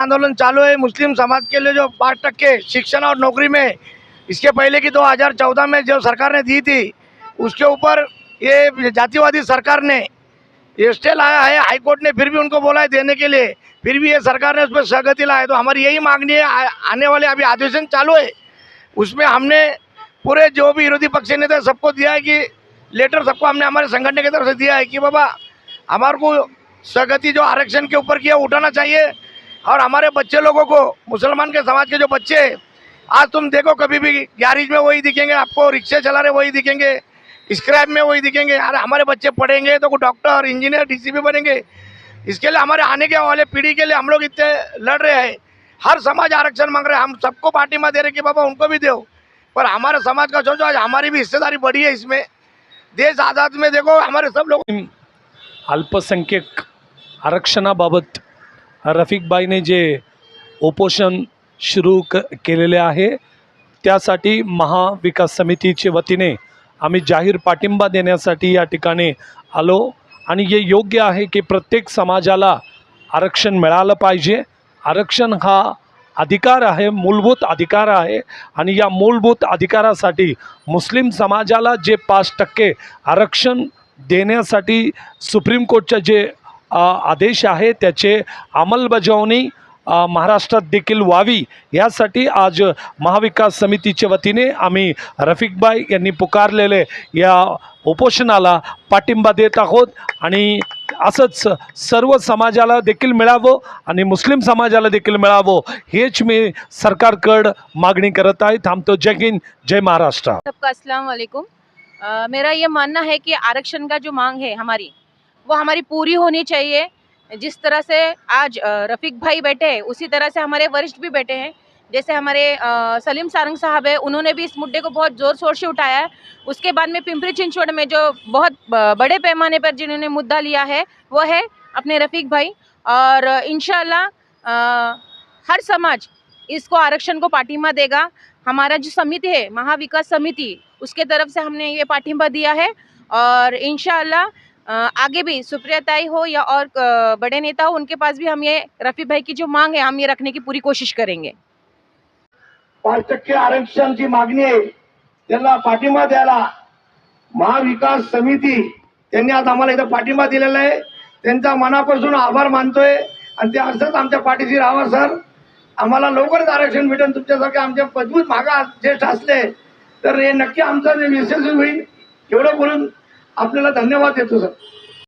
आंदोलन चालू है। मुस्लिम समाज के लिए जो पाँच टक्के शिक्षण और नौकरी में, इसके पहले की 2014 में जो सरकार ने दी थी, उसके ऊपर ये जातिवादी सरकार ने, ये स्टे लाया है। हाईकोर्ट ने फिर भी उनको बोला है देने के लिए। फिर भी ये सरकार ने उस पर सहगति लाया तो हमारी यही मांगनी है आने वाले अभी अधिवेशन चालू है। उसमें हमने पूरे जो भी विरोधी पक्ष नेता सबको दिया है कि लेटर सबको हमने हमारे संगठन की तरफ़ से दिया है कि बाबा, हमारे को सहगति जो आरक्षण के ऊपर किया उठाना चाहिए। और हमारे बच्चे लोगों को, मुसलमान के समाज के जो बच्चे, आज तुम देखो कभी भी गैरिज में वही दिखेंगे, आपको रिक्शे चला रहे वही दिखेंगे, स्क्रैप में वही दिखेंगे। अरे, हमारे बच्चे पढ़ेंगे तो डॉक्टर, इंजीनियर, डीसीपी बनेंगे। इसके लिए हमारे आने के वाले पीढ़ी के लिए हम लोग इतने लड़ रहे हैं। हर समाज आरक्षण मांग रहे हैं। हम सबको पार्टी में दे रहे कि बाबा उनको भी दो। पर हमारे समाज का सोचो, आज हमारी भी हिस्सेदारी बढ़ी है इसमें। देश आज़ाद में देखो, हमारे सब लोग अल्पसंख्यक आरक्षणाबाबत रफिकबाईने जे उपोषण सुरू क केलेले आहे त्यासाठी महाविकास समितीच्या वतीने आम्ही जाहीर पाठिंबा देण्यासाठी या ठिकाणी आलो आणि हे योग्य आहे की प्रत्येक समाजाला आरक्षण मिळालं पाहिजे. आरक्षण हा अधिकार आहे मूलभूत अधिकार आहे आणि या मूलभूत अधिकारासाठी मुस्लिम समाजाला जे पाच टक्के आरक्षण देण्यासाठी सुप्रीम कोर्टच्या जे आदेश आहे त्याचे अंमलबजावणी महाराष्ट्रात देखील व्हावी यासाठी आज महाविकास समितीच्या वतीने आम्ही रफिकबाई यांनी पुकारलेले या उपोषणाला पाठिंबा देत आहोत आणि असंच सर्व समाजाला देखील मिळावं आणि मुस्लिम समाजाला देखील मिळावं हेच मी सरकारकडं मागणी करत आहे. थांबतो. जय हिंद जय महाराष्ट्र. सबका अस्सलाम वालेकुम. मेरा ये मानना है कि आरक्षण का जो मांग है हमारी वो हमारी पूरी होनी चाहिए। जिस तरह से आज रफ़ीक भाई बैठे हैं उसी तरह से हमारे वरिष्ठ भी बैठे हैं। जैसे हमारे सलीम सारंग साहब है उन्होंने भी इस मुद्दे को बहुत ज़ोर शोर से उठाया है। उसके बाद में पिंपरी चिंचवड़ में जो बहुत बड़े पैमाने पर जिन्होंने मुद्दा लिया है वो है अपने रफ़ीक भाई। और इन हर समाज इसको आरक्षण को पाठिंबा देगा। हमारा जो समिति है महाविकास समिति उसके तरफ़ से हमने ये पाठिंबा दिया है। और अ, आगे भी सुप्रिया ताई हो या और बड़े नेता हो उनके पास भी हम ये रफ़ी भाई की जो मांग है हम ये रखने की पूरी कोशिश करेंगे। पाच टक्के आरक्षणची मागणी आहे त्यांना पाठिंबा द्यायला महाविकास समिती त्यांनी आज आम्हाला इथं पाठिंबा दिलेला आहे. त्यांचा मनापासून आभार मानतोय. आणि ते असंच आमच्या पाठीशी राहावा सर. आम्हाला लवकरच आरक्षण भेटेल तुमच्यासारखे आमचे मजबूत मागा ज्येष्ठ असले तर हे नक्की आमचं विशेष होईल एवढं बोलून आपल्याला धन्यवाद देतो सर.